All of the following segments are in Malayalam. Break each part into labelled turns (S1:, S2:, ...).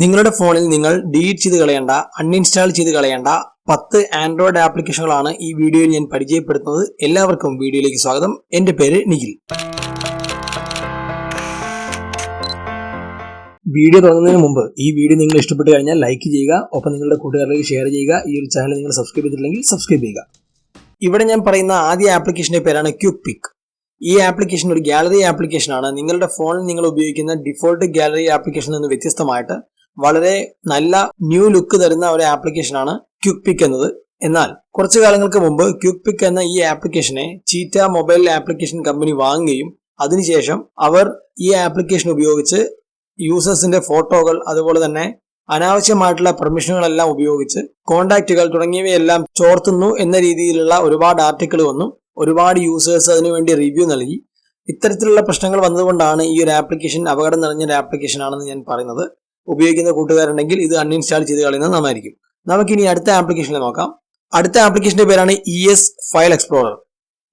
S1: നിങ്ങളുടെ ഫോണിൽ നിങ്ങൾ ഡിലീറ്റ് ചെയ്ത് കളയേണ്ട അൺഇൻസ്റ്റാൾ ചെയ്ത് കളയേണ്ട പത്ത് ആൻഡ്രോയിഡ് ആപ്ലിക്കേഷനുകളാണ് ഈ വീഡിയോയിൽ ഞാൻ പരിചയപ്പെടുത്തുന്നത്. എല്ലാവർക്കും വീഡിയോയിലേക്ക് സ്വാഗതം. എന്റെ പേര് നിഖിൽ. വീഡിയോ തുടങ്ങുന്നതിന് മുമ്പ് ഈ വീഡിയോ നിങ്ങൾ ഇഷ്ടപ്പെട്ട് കഴിഞ്ഞാൽ ലൈക്ക് ചെയ്യുക ഒപ്പം നിങ്ങളുടെ കൂട്ടുകാരിലേക്ക് ഷെയർ ചെയ്യുക ഈ ഒരു ചാനൽ നിങ്ങൾ സബ്സ്ക്രൈബ് ചെയ്തിട്ടില്ലെങ്കിൽ സബ്സ്ക്രൈബ് ചെയ്യുക. ഇവിടെ ഞാൻ പറയുന്ന ആദ്യ ആപ്ലിക്കേഷന്റെ പേരാണ് ക്യൂപിക് പിക് ഈ ആപ്ലിക്കേഷൻ ഒരു ഗാലറി ആപ്ലിക്കേഷനാണ് നിങ്ങളുടെ ഫോണിൽ നിങ്ങൾ ഉപയോഗിക്കുന്ന ഡിഫോൾട്ട് ഗാലറി ആപ്ലിക്കേഷനിൽ നിന്ന് വ്യത്യസ്തമായിട്ട് വളരെ നല്ല ന്യൂ ലുക്ക് തരുന്ന ഒരു ആപ്ലിക്കേഷൻ ആണ് പിക്ക് പിക് എന്നത്. എന്നാൽ കുറച്ചു കാലങ്ങൾക്ക് മുമ്പ് ക്യുക് പിക്ക് എന്ന ഈ ആപ്ലിക്കേഷനെ ചീറ്റ മൊബൈൽ ആപ്ലിക്കേഷൻ കമ്പനി വാങ്ങുകയും അതിനുശേഷം അവർ ഈ ആപ്ലിക്കേഷൻ ഉപയോഗിച്ച് യൂസേഴ്സിന്റെ ഫോട്ടോകൾ അതുപോലെ തന്നെ അനാവശ്യമായിട്ടുള്ള പെർമിഷനുകളെല്ലാം ഉപയോഗിച്ച് കോണ്ടാക്റ്റുകൾ തുടങ്ങിയവയെല്ലാം ചോർത്തുന്നു എന്ന രീതിയിലുള്ള ഒരുപാട് ആർട്ടിക്കിൾ വന്നു. ഒരുപാട് യൂസേഴ്സ് അതിനുവേണ്ടി റിവ്യൂ നൽകി. ഇത്തരത്തിലുള്ള പ്രശ്നങ്ങൾ വന്നതുകൊണ്ടാണ് ഈ ഒരു ആപ്ലിക്കേഷൻ അപകടം നിറഞ്ഞ ഒരു ആപ്ലിക്കേഷൻ ആണെന്ന് ഞാൻ പറയുന്നത്. ഉപയോഗിക്കുന്ന കൂട്ടുകാരുണ്ടെങ്കിൽ ഇത് അൺഇൻസ്റ്റാൾ ചെയ്ത് കളയുന്നത് നന്നായിരിക്കും. നമുക്കിനി അടുത്ത ആപ്ലിക്കേഷനെ നോക്കാം. അടുത്ത ആപ്ലിക്കേഷന്റെ പേരാണ് ഇ എസ് ഫയൽ എക്സ്പ്ലോറർ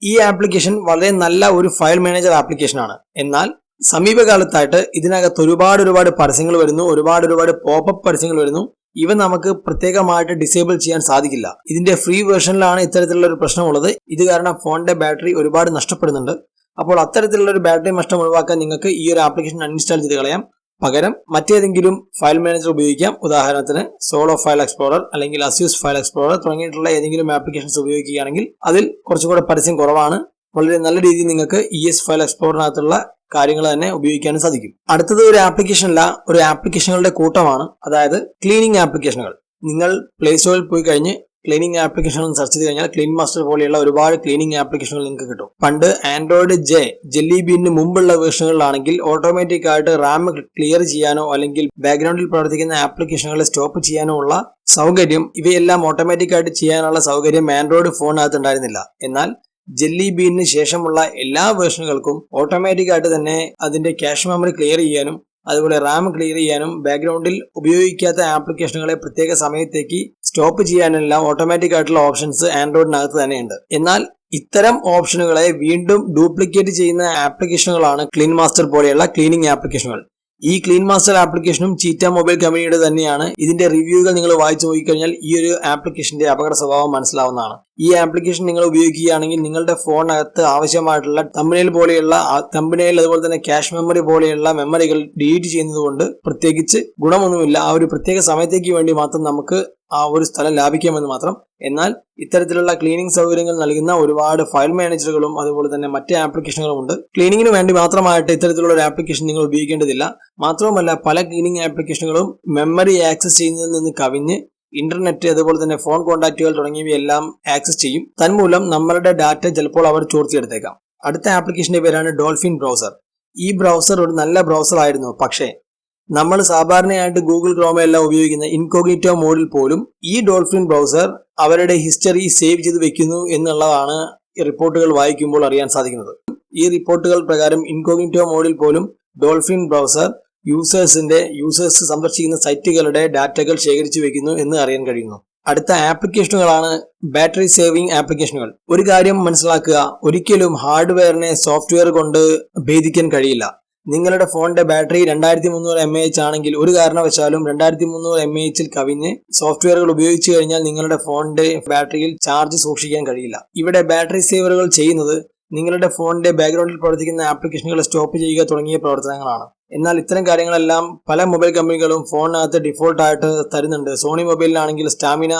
S1: ഈ ആപ്ലിക്കേഷൻ വളരെ നല്ല ഒരു ഫയൽ മാനേജർ ആപ്ലിക്കേഷൻ ആണ്. എന്നാൽ സമീപകാലത്തായിട്ട് ഇതിനകത്ത് ഒരുപാട് ഒരുപാട് പരസ്യങ്ങൾ വരുന്നു ഒരുപാട് ഒരുപാട് പോപ്പപ്പ് പരസ്യങ്ങൾ വരുന്നു. ഇവ നമുക്ക് പ്രത്യേകമായിട്ട് ഡിസേബിൾ ചെയ്യാൻ സാധിക്കില്ല. ഇതിന്റെ ഫ്രീ വേർഷനിലാണ് ഇത്തരത്തിലുള്ള ഒരു പ്രശ്നമുള്ളത് ഇത് കാരണം ഫോണിന്റെ ബാറ്ററി ഒരുപാട് നഷ്ടപ്പെടുന്നുണ്ട്. അപ്പോൾ അത്തരത്തിലുള്ള ഒരു ബാറ്ററി നഷ്ടം ഒഴിവാക്കാൻ നിങ്ങൾക്ക് ഈ ഒരു ആപ്ലിക്കേഷൻ അൺഇൻസ്റ്റാൾ ചെയ്ത് കളയാം. പകരം മറ്റേതെങ്കിലും ഫയൽ മാനേജർ ഉപയോഗിക്കാം. ഉദാഹരണത്തിന് സോളോ ഫയൽ എക്സ്പ്ലോറർ അല്ലെങ്കിൽ അസ്യൂസ് ഫയൽ എക്സ്പ്ലോറർ തുടങ്ങിയിട്ടുള്ള ഏതെങ്കിലും ആപ്ലിക്കേഷൻസ് ഉപയോഗിക്കുകയാണെങ്കിൽ അതിൽ കുറച്ചുകൂടെ പരസ്യം കുറവാണ്. വളരെ നല്ല രീതിയിൽ നിങ്ങൾക്ക് ഇ എസ് ഫയൽ എക്സ്പ്ലോറിനകത്തുള്ള കാര്യങ്ങൾ തന്നെ ഉപയോഗിക്കാനും സാധിക്കും. അടുത്തത് ഒരു ആപ്ലിക്കേഷൻ അല്ല ഒരു ആപ്ലിക്കേഷനുകളുടെ കൂട്ടമാണ്. അതായത് ക്ലീനിങ് ആപ്ലിക്കേഷനുകൾ നിങ്ങൾ പ്ലേ സ്റ്റോറിൽ പോയി കഴിഞ്ഞ് ക്ലീനിങ് ആപ്ലിക്കേഷൻ സെർച്ച് ചെയ്ത് കഴിഞ്ഞാൽ ക്ലീൻ മാസ്റ്റർ പോലെയുള്ള ഒരുപാട് ക്ലീനിങ് ആപ്ലിക്കേഷനുകൾ നിങ്ങൾക്ക് കിട്ടും. പണ്ട് ആൻഡ്രോയിഡ് ജെ ജെല്ലി ബീനിന് മുമ്പുള്ള വേർഷനുകളിലാണെങ്കിൽ ഓട്ടോമാറ്റിക് ആയിട്ട് റാം ക്ലിയർ ചെയ്യാനോ അല്ലെങ്കിൽ ബാക്ക്ഗ്രൗണ്ടിൽ പ്രവർത്തിക്കുന്ന ആപ്ലിക്കേഷനുകൾ സ്റ്റോപ്പ് ചെയ്യാനോ ഉള്ള സൗകര്യം ഇവയെല്ലാം ഓട്ടോമാറ്റിക് ആയിട്ട് ചെയ്യാനുള്ള സൗകര്യം ആൻഡ്രോയിഡ് ഫോണിനകത്ത് ഉണ്ടായിരുന്നില്ല. എന്നാൽ ജെല്ലി ബീനിന് ശേഷമുള്ള എല്ലാ വേർഷനുകൾക്കും ഓട്ടോമാറ്റിക് ആയിട്ട് തന്നെ അതിന്റെ ക്യാഷ് മെമ്മറി ക്ലിയർ ചെയ്യാനും അതുപോലെ റാം ക്ലിയർ ചെയ്യാനും ബാക്ക്ഗ്രൗണ്ടിൽ ഉപയോഗിക്കാത്ത ആപ്ലിക്കേഷനുകളെ പ്രത്യേക സമയത്തേക്ക് സ്റ്റോപ്പ് ചെയ്യാനുള്ള ഓട്ടോമാറ്റിക് ആയിട്ടുള്ള ഓപ്ഷൻസ് ആൻഡ്രോയിഡിനകത്ത് തന്നെയുണ്ട്. എന്നാൽ ഇത്തരം ഓപ്ഷനുകളെ വീണ്ടും ഡ്യൂപ്ലിക്കേറ്റ് ചെയ്യുന്ന ആപ്ലിക്കേഷനുകളാണ് ക്ലീൻ മാസ്റ്റർ പോലെയുള്ള ക്ലീനിങ് ആപ്ലിക്കേഷനുകൾ ഈ ക്ലീൻ മാസ്റ്റർ ആപ്ലിക്കേഷനും ചീറ്റ മൊബൈൽ കമ്പനിയുടെ തന്നെയാണ്. ഇതിന്റെ റിവ്യൂകൾ നിങ്ങൾ വായിച്ചു നോക്കിക്കഴിഞ്ഞാൽ ഈ ഒരു ആപ്ലിക്കേഷന്റെ അപകട സ്വഭാവം മനസ്സിലാവുന്നതാണ്. ഈ ആപ്ലിക്കേഷൻ നിങ്ങൾ ഉപയോഗിക്കുകയാണെങ്കിൽ നിങ്ങളുടെ ഫോണിനകത്ത് ആവശ്യമായിട്ടുള്ള തമ്പനയിൽ പോലെയുള്ള തമ്പനയിൽ അതുപോലെ തന്നെ ക്യാഷ് മെമ്മറി പോലെയുള്ള മെമ്മറികൾ ഡിലീറ്റ് ചെയ്യുന്നത് കൊണ്ട് പ്രത്യേകിച്ച് ഗുണമൊന്നുമില്ല. ആ ഒരു പ്രത്യേക സമയത്തേക്ക് വേണ്ടി മാത്രം നമുക്ക് ആ ഒരു സ്ഥലം ലാഭിക്കാമെന്ന് മാത്രം. എന്നാൽ ഇത്തരത്തിലുള്ള ക്ലീനിങ് സൗകര്യങ്ങൾ നൽകുന്ന ഒരുപാട് ഫയൽ മാനേജറുകളും അതുപോലെ തന്നെ മറ്റ് ആപ്ലിക്കേഷനുകളും ഉണ്ട്. ക്ലീനിങ്ങിന് വേണ്ടി മാത്രമായിട്ട് ഇത്തരത്തിലുള്ള ഒരു ആപ്ലിക്കേഷൻ നിങ്ങൾ ഉപയോഗിക്കേണ്ടതില്ല. മാത്രവുമല്ല പല ക്ലീനിങ് ആപ്ലിക്കേഷനുകളും മെമ്മറി ആക്സസ് ചെയ്യുന്നതിൽ നിന്ന് കവിഞ്ഞ് ഇന്റർനെറ്റ് അതുപോലെ തന്നെ ഫോൺ കോൺടാക്റ്റുകൾ തുടങ്ങിയവയെല്ലാം ആക്സസ് ചെയ്യും. തന്മൂലം നമ്മളുടെ ഡാറ്റ ചിലപ്പോൾ അവർ ചോർത്തിയെടുത്തേക്കാം. അടുത്ത ആപ്ലിക്കേഷന്റെ പേരാണ് ഡോൾഫിൻ ബ്രൗസർ ഈ ബ്രൗസർ ഒരു നല്ല ബ്രൗസർ ആയിരുന്നു. പക്ഷേ നമ്മൾ സാധാരണയായിട്ട് ഗൂഗിൾ ക്രോമ എല്ലാം ഉപയോഗിക്കുന്ന ഇൻകോഗിറ്റോ മോഡിൽ പോലും ഈ ഡോൾഫിൻ ബ്രൗസർ അവരുടെ ഹിസ്റ്ററി സേവ് ചെയ്ത് വെക്കുന്നു എന്നുള്ളതാണ് റിപ്പോർട്ടുകൾ വായിക്കുമ്പോൾ അറിയാൻ സാധിക്കുന്നത്. ഈ റിപ്പോർട്ടുകൾ പ്രകാരം ഇൻകോഗിറ്റോ മോഡിൽ പോലും ഡോൾഫിൻ ബ്രൗസർ യൂസേഴ്സിന്റെ യൂസേഴ്സ് സന്ദർശിക്കുന്ന സൈറ്റുകളുടെ ഡാറ്റകൾ ശേഖരിച്ചു വെക്കുന്നു എന്ന് അറിയാൻ കഴിയുന്നു. അടുത്ത ആപ്ലിക്കേഷനുകളാണ് ബാറ്ററി സേവിംഗ് ആപ്ലിക്കേഷനുകൾ. ഒരു കാര്യം മനസ്സിലാക്കുക ഒരിക്കലും ഹാർഡ്വെയറിനെ സോഫ്റ്റ്വെയർ കൊണ്ട് ഭേദിക്കാൻ കഴിയില്ല. നിങ്ങളുടെ ഫോണിന്റെ ബാറ്ററി രണ്ടായിരത്തി മുന്നൂറ് എം എച്ച് ആണെങ്കിൽ ഒരു കാരണവശാലും രണ്ടായിരത്തി മുന്നൂറ് എം എച്ചിൽ കവിഞ്ഞ് സോഫ്റ്റ്വെയറുകൾ ഉപയോഗിച്ചു കഴിഞ്ഞാൽ നിങ്ങളുടെ ഫോണിന്റെ ബാറ്ററിയിൽ ചാർജ് സൂക്ഷിക്കാൻ കഴിയില്ല. ഇവിടെ ബാറ്ററി സേവറുകൾ ചെയ്യുന്നത് നിങ്ങളുടെ ഫോണിന്റെ ബാക്ക്ഗ്രൗണ്ടിൽ പ്രവർത്തിക്കുന്ന ആപ്ലിക്കേഷനുകൾ സ്റ്റോപ്പ് ചെയ്യുക തുടങ്ങിയ പ്രവർത്തനങ്ങളാണ്. എന്നാൽ ഇത്തരം കാര്യങ്ങളെല്ലാം പല മൊബൈൽ കമ്പനികളും ഫോണിനകത്ത് ഡിഫോൾട്ട് ആയിട്ട് തരുന്നുണ്ട്. സോണി മൊബൈലിലാണെങ്കിൽ സ്റ്റാമിന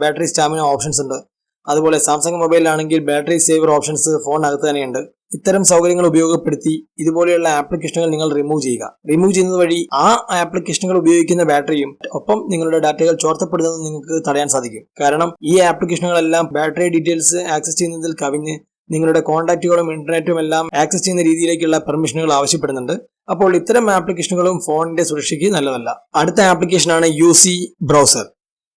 S1: ബാറ്ററി സ്റ്റാമിന ഓപ്ഷൻസ് ഉണ്ട്. അതുപോലെ സാംസങ് മൊബൈലിലാണെങ്കിൽ ബാറ്ററി സേവർ ഓപ്ഷൻസ് ഫോണിനകത്ത് തന്നെയുണ്ട്. ഇത്തരം സൗകര്യങ്ങൾ ഉപയോഗപ്പെടുത്തി ഇതുപോലെയുള്ള ആപ്ലിക്കേഷനുകൾ നിങ്ങൾ റിമൂവ് ചെയ്യുക. റിമൂവ് ചെയ്യുന്നത് വഴി ആ ആപ്ലിക്കേഷനുകൾ ഉപയോഗിക്കുന്ന ബാറ്ററിയും ഒപ്പം നിങ്ങളുടെ ഡാറ്റകൾ ചോർത്തപ്പെടുന്നത് നിങ്ങൾക്ക് തടയാൻ സാധിക്കും. കാരണം ഈ ആപ്ലിക്കേഷനുകളെല്ലാം ബാറ്ററി ഡീറ്റെയിൽസ് ആക്സസ് ചെയ്യുന്നതിൽ കവിഞ്ഞ് നിങ്ങളുടെ കോൺടാക്റ്റുകളും ഇന്റർനെറ്റും എല്ലാം ആക്സസ് ചെയ്യുന്ന രീതിയിലേക്കുള്ള പെർമിഷനുകൾ ആവശ്യപ്പെടുന്നുണ്ട്. അപ്പോൾ ഇത്തരം ആപ്ലിക്കേഷനുകളും ഫോണിന്റെ സുരക്ഷയ്ക്ക് നല്ലതല്ല. അടുത്ത ആപ്ലിക്കേഷനാണ് യു സി ബ്രൗസർ.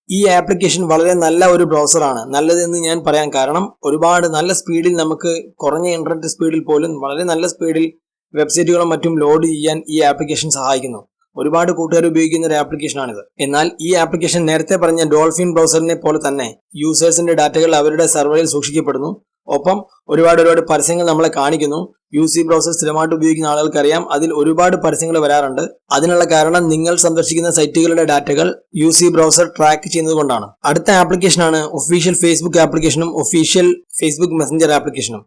S1: ഈ ആപ്ലിക്കേഷൻ വളരെ നല്ല ഒരു ബ്രൗസറാണ് നല്ലതെന്ന് ഞാൻ പറയാൻ കാരണം ഒരുപാട് നല്ല സ്പീഡിൽ നമുക്ക് കുറഞ്ഞ ഇന്റർനെറ്റ് സ്പീഡിൽ പോലും വളരെ നല്ല സ്പീഡിൽ വെബ്സൈറ്റുകളും മറ്റും ലോഡ് ചെയ്യാൻ ഈ ആപ്ലിക്കേഷൻ സഹായിക്കുന്നു. ഒരുപാട് കൂട്ടുകാർ ഉപയോഗിക്കുന്ന ഒരു ആപ്ലിക്കേഷനാണിത് എന്നാൽ ഈ ആപ്ലിക്കേഷൻ നേരത്തെ പറഞ്ഞ ഡോൾഫിൻ ബ്രൗസറിനെ പോലെ തന്നെ യൂസേഴ്സിന്റെ ഡാറ്റകൾ അവരുടെ സെർവറിൽ സൂക്ഷിക്കപ്പെടുന്നു. ഒപ്പം ഒരുപാട് ഒരുപാട് പരസ്യങ്ങൾ നമ്മളെ കാണിക്കുന്നു. യു സി ബ്രൗസർ സ്ഥിരമായിട്ട് ഉപയോഗിക്കുന്ന ആളുകൾക്കറിയാം. അതിൽ ഒരുപാട് പരസ്യങ്ങൾ വരാറുണ്ട്. അതിനുള്ള കാരണം നിങ്ങൾ സന്ദർശിക്കുന്ന സൈറ്റുകളുടെ ഡാറ്റകൾ യു സി ബ്രൗസർ ട്രാക്ക് ചെയ്യുന്നത് കൊണ്ടാണ്. അടുത്ത ആപ്ലിക്കേഷനാണ് ഒഫീഷ്യൽ ഫേസ്ബുക്ക് ആപ്ലിക്കേഷനും ഒഫീഷ്യൽ ഫേസ്ബുക്ക് മെസഞ്ചർ ആപ്ലിക്കേഷനും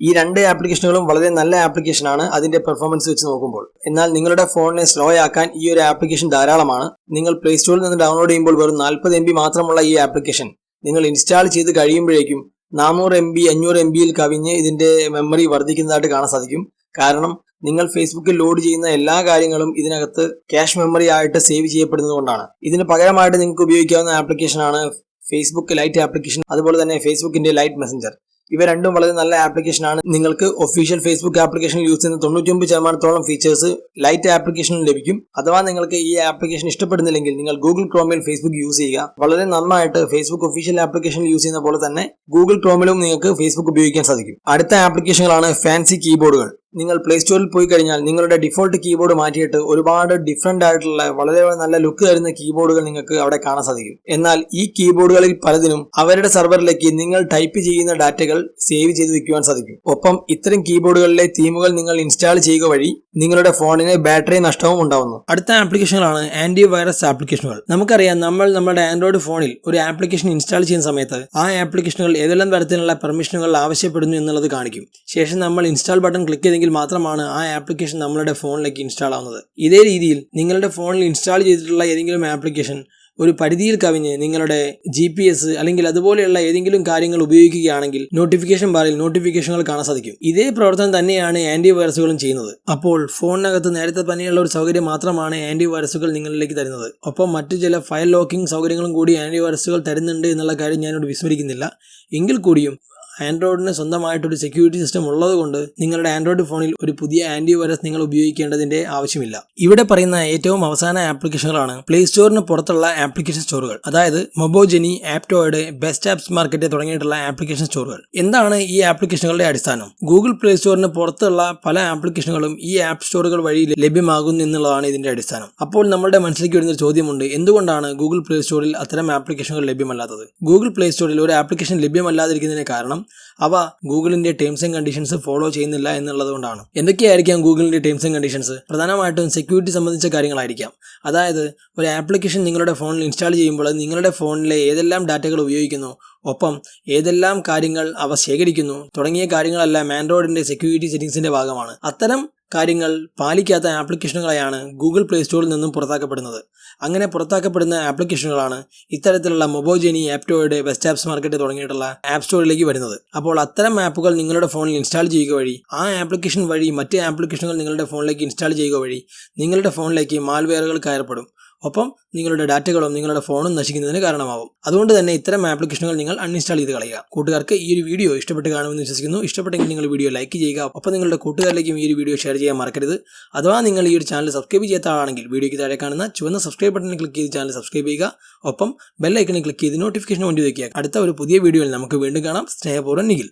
S1: ഈ രണ്ട് ആപ്ലിക്കേഷനുകളും വളരെ നല്ല ആപ്ലിക്കേഷൻ ആണ് അതിന്റെ പെർഫോമൻസ് വെച്ച് നോക്കുമ്പോൾ. എന്നാൽ നിങ്ങളുടെ ഫോണിനെ സ്ലോ ആക്കാൻ ഈ ഒരു ആപ്ലിക്കേഷൻ ധാരാളമാണ്. നിങ്ങൾ പ്ലേ സ്റ്റോറിൽ നിന്ന് ഡൗൺലോഡ് ചെയ്യുമ്പോൾ വെറും നാൽപ്പത് എം മാത്രമുള്ള ഈ ആപ്ലിക്കേഷൻ നിങ്ങൾ ഇൻസ്റ്റാൾ ചെയ്ത് കഴിയുമ്പോഴേക്കും നാനൂറ് എം ബി അഞ്ഞൂറ് എം ബിയിൽ കവിഞ്ഞ് ഇതിന്റെ മെമ്മറി വർദ്ധിക്കുന്നതായിട്ട് കാണാൻ സാധിക്കും. കാരണം നിങ്ങൾ ഫേസ്ബുക്കിൽ ലോഡ് ചെയ്യുന്ന എല്ലാ കാര്യങ്ങളും ഇതിനകത്ത് ക്യാഷ് മെമ്മറി ആയിട്ട് സേവ് ചെയ്യപ്പെടുന്നതുകൊണ്ടാണ് ഇതിന് പകരമായിട്ട് നിങ്ങൾക്ക് ഉപയോഗിക്കാവുന്ന ആപ്ലിക്കേഷനാണ് ഫേസ്ബുക്ക് ലൈറ്റ് ആപ്ലിക്കേഷൻ അതുപോലെ തന്നെ ഫേസ്ബുക്കിന്റെ ലൈറ്റ് മെസ്സഞ്ചർ ഇവ രണ്ടും വളരെ നല്ല ആപ്ലിക്കേഷൻ ആണ്. നിങ്ങൾക്ക് ഒഫീഷ്യൽ ഫേസ്ബുക്ക് ആപ്ലിക്കേഷൻ യൂസ് ചെയ്യുന്ന തൊണ്ണൂറ്റിയൊമ്പത് ശതമാനത്തോളം ഫീച്ചേഴ്സ് ലൈറ്റ് ആപ്ലിക്കേഷനിൽ ലഭിക്കും. അഥവാ നിങ്ങൾക്ക് ഈ ആപ്ലിക്കേഷൻ ഇഷ്ടപ്പെടുന്നില്ലെങ്കിൽ നിങ്ങൾ ഗൂഗിൾ ക്രോമിൽ ഫേസ്ബുക്ക് യൂസ് ചെയ്യുക. വളരെ നന്നായിട്ട് ഫേസ്ബുക്ക് ഒഫീഷ്യൽ ആപ്ലിക്കേഷൻ യൂസ് ചെയ്യുന്ന പോലെ തന്നെ ഗൂഗിൾ ക്രോമിലും നിങ്ങൾക്ക് ഫേസ്ബുക്ക് ഉപയോഗിക്കാൻ സാധിക്കും. അടുത്ത ആപ്ലിക്കേഷനുകളാണ് ഫാൻസി കീബോർഡുകൾ നിങ്ങൾ പ്ലേ സ്റ്റോറിൽ പോയി കഴിഞ്ഞാൽ നിങ്ങളുടെ ഡിഫോൾട്ട് കീബോർഡ് മാറ്റിയിട്ട് ഒരുപാട് ഡിഫറെന്റ് ആയിട്ടുള്ള വളരെ നല്ല ലുക്ക് തരുന്ന കീബോർഡുകൾ നിങ്ങൾക്ക് അവിടെ കാണാൻ സാധിക്കും. എന്നാൽ ഈ കീബോർഡുകളിൽ പലതിനും അവരുടെ സെർവറിലേക്ക് നിങ്ങൾ ടൈപ്പ് ചെയ്യുന്ന ഡാറ്റകൾ സേവ് ചെയ്ത് വെക്കുവാൻ സാധിക്കും. ഒപ്പം ഇത്തരം കീബോർഡുകളിലെ തീമുകൾ നിങ്ങൾ ഇൻസ്റ്റാൾ ചെയ്യുക വഴി നിങ്ങളുടെ ഫോണിന് ബാറ്ററി നഷ്ടവും ഉണ്ടാവുന്നു. അടുത്ത ആപ്ലിക്കേഷനുകളാണ് ആന്റി വൈറസ് ആപ്ലിക്കേഷനുകൾ നമുക്കറിയാം നമ്മൾ നമ്മുടെ ആൻഡ്രോയിഡ് ഫോണിൽ ഒരു ആപ്ലിക്കേഷൻ ഇൻസ്റ്റാൾ ചെയ്യുന്ന സമയത്ത് ആ ആപ്ലിക്കേഷനുകൾ ഏതെല്ലാം തരത്തിലുള്ള പെർമിഷനുകൾ ആവശ്യപ്പെടുന്നു എന്നുള്ളത് കാണിക്കും. ശേഷം നമ്മൾ ഇൻസ്റ്റാൾ ബട്ടൺ ക്ലിക്ക് ചെയ്തെങ്കിൽ മാത്രമാണ് ആ ആപ്ലിക്കേഷൻ നമ്മളുടെ ഫോണിലേക്ക് ഇൻസ്റ്റാൾ ആവുന്നത്. ഇതേ രീതിയിൽ നിങ്ങളുടെ ഫോണിൽ ഇൻസ്റ്റാൾ ചെയ്തിട്ടുള്ള ഏതെങ്കിലും ആപ്ലിക്കേഷൻ ഒരു പരിധിയിൽ കവിഞ്ഞ് നിങ്ങളുടെ ജി പി എസ് അല്ലെങ്കിൽ അതുപോലെയുള്ള ഏതെങ്കിലും കാര്യങ്ങൾ ഉപയോഗിക്കുകയാണെങ്കിൽ നോട്ടിഫിക്കേഷൻ ബാറിൽ നോട്ടിഫിക്കേഷനുകൾ കാണാൻ സാധിക്കും. ഇതേ പ്രവർത്തനം തന്നെയാണ് ആന്റി വൈറസുകളും ചെയ്യുന്നത്. അപ്പോൾ ഫോണിനകത്ത് നേരത്തെ തന്നെയുള്ള ഒരു സൗകര്യം മാത്രമാണ് ആന്റി വൈറസുകൾ നിങ്ങളിലേക്ക് തരുന്നത്. ഒപ്പം മറ്റു ചില ഫയൽ ലോക്കിംഗ് സൗകര്യങ്ങളും കൂടി ആന്റി വൈറസുകൾ തരുന്നുണ്ട് എന്നുള്ള കാര്യം ഞാനിവിടെ വിസ്മരിക്കുന്നില്ല. എങ്കിൽ കൂടിയും ആൻഡ്രോയിഡിന് സ്വന്തമായിട്ടൊരു സെക്യൂരിറ്റി സിസ്റ്റം ഉള്ളതുകൊണ്ട് നിങ്ങളുടെ ആൻഡ്രോയിഡ് ഫോണിൽ ഒരു പുതിയ ആന്റി വൈറസ് നിങ്ങൾ ഉപയോഗിക്കേണ്ടതിന്റെ ആവശ്യമില്ല. ഇവിടെ പറയുന്ന ഏറ്റവും അവസാന ആപ്ലിക്കേഷനുകളാണ് പ്ലേ സ്റ്റോറിന് പുറത്തുള്ള ആപ്ലിക്കേഷൻ സ്റ്റോറുകൾ അതായത് Mobogenie Aptoide best apps market തുടങ്ങിയിട്ടുള്ള ആപ്ലിക്കേഷൻ സ്റ്റോറുകൾ എന്താണ് ഈ ആപ്ലിക്കേഷനുകളുടെ അടിസ്ഥാനം? ഗൂഗിൾ പ്ലേ സ്റ്റോറിന് പുറത്തുള്ള പല ആപ്ലിക്കേഷനുകളും ഈ ആപ്പ് സ്റ്റോറുകൾ വഴി ലഭ്യമാകുന്നു എന്നുള്ളതാണ് ഇതിന്റെ അടിസ്ഥാനം. അപ്പോൾ നമ്മുടെ മനസ്സിലേക്ക് വരുന്ന ചോദ്യമുണ്ട്. എന്തുകൊണ്ടാണ് ഗൂഗിൾ പ്ലേ സ്റ്റോറിൽ അത്തരം ആപ്ലിക്കേഷനുകൾ ലഭ്യമല്ലാത്തത്? ഗൂഗിൾ പ്ലേ സ്റ്റോറിൽ ഒരു ആപ്ലിക്കേഷൻ ലഭ്യമല്ലാതിരിക്കുന്നതിന് കാരണം അവ ഗൂഗിളിന്റെ ടേംസ് ആൻഡ് കണ്ടീഷൻസ് ഫോളോ ചെയ്യുന്നില്ല എന്നുള്ളതുകൊണ്ടാണ്. എന്തൊക്കെയായിരിക്കാം ഗൂഗിളിന്റെ ടേംസ് ആൻഡ് കണ്ടീഷൻസ് പ്രധാനമായിട്ടും സെക്യൂരിറ്റി സംബന്ധിച്ച കാര്യങ്ങളായിരിക്കാം. അതായത് ഒരു ആപ്ലിക്കേഷൻ നിങ്ങളുടെ ഫോണിൽ ഇൻസ്റ്റാൾ ചെയ്യുമ്പോൾ നിങ്ങളുടെ ഫോണിലെ ഏതെല്ലാം ഡാറ്റകൾ ഉപയോഗിക്കുന്നു? ഒപ്പം ഏതെല്ലാം കാര്യങ്ങൾ അവ ശേഖരിക്കുന്നു തുടങ്ങിയ കാര്യങ്ങളെല്ലാം ആൻഡ്രോയിഡിന്റെ സെക്യൂരിറ്റി സെറ്റിംഗ്സിന്റെ ഭാഗമാണ്. അത്തരം കാര്യങ്ങൾ പാലിക്കാത്ത ആപ്ലിക്കേഷനുകളെയാണ് ഗൂഗിൾ പ്ലേ സ്റ്റോറിൽ നിന്നും പുറത്താക്കപ്പെടുന്നത്. അങ്ങനെ പുറത്താക്കപ്പെടുന്ന ആപ്ലിക്കേഷനുകളാണ് ഇത്തരത്തിലുള്ള മൊബോജനി ആപ്റ്റോയുടെ വെസ്റ്റ് ആപ്സ് മാർക്കറ്റ് തുടങ്ങിയിട്ടുള്ള ആപ്പ് സ്റ്റോറിലേക്ക് വരുന്നത്. അപ്പോൾ അത്തരം ആപ്പുകൾ നിങ്ങളുടെ ഫോണിൽ ഇൻസ്റ്റാൾ ചെയ്യുക വഴി ആ ആപ്ലിക്കേഷൻ വഴി മറ്റ് ആപ്ലിക്കേഷനുകൾ നിങ്ങളുടെ ഫോണിലേക്ക് ഇൻസ്റ്റാൾ ചെയ്യുക വഴി നിങ്ങളുടെ ഫോണിലേക്ക് മാൽവെയറുകൾ കയറപ്പെടും. ഒപ്പം നിങ്ങളുടെ ഡാറ്റകളും നിങ്ങളുടെ ഫോണും നശിക്കുന്നതിന് കാരണമാവും. അതുകൊണ്ട് തന്നെ ഇത്തരം ആപ്ലിക്കേഷനുകൾ നിങ്ങൾ അൺഇൻസ്റ്റാൾ ചെയ്ത് കളയുക. കൂട്ടുകാർക്ക് ഈ ഒരു വീഡിയോ ഇഷ്ടപ്പെട്ട് കാണുമെന്ന് വിശ്വസിക്കുന്നു. ഇഷ്ടപ്പെട്ടെങ്കിൽ നിങ്ങൾ വീഡിയോ ലൈക്ക് ചെയ്യുക. ഒപ്പം നിങ്ങളുടെ കൂട്ടുകാരിലേക്കും ഈ ഒരു വീഡിയോ ഷെയർ ചെയ്യാൻ മറക്കരുത്. അഥവാ നിങ്ങൾ ഈ ഒരു ചാനൽ സബ്സ്ക്രൈബ് ചെയ്യാത്ത ആളാണെങ്കിൽ വീഡിയോയ്ക്ക് താഴെ കാണുന്ന ചുവന്ന സബ്സ്ക്രൈബ് ബട്ടണിൽ ക്ലിക്ക് ചെയ്ത് ചാനൽ സബ്സ്ക്രൈബ് ചെയ്യുക. ഒപ്പം ബെല്ലൈക്കണിൽ ക്ലിക്ക് ചെയ്ത് നോട്ടിഫിക്കേഷൻ വേണ്ടി വയ്ക്കുക അടുത്ത ഒരു പുതിയ വീഡിയോയിൽ നമുക്ക് വീണ്ടും കാണാം. സ്നേഹപൂർവം നിഖിൽ.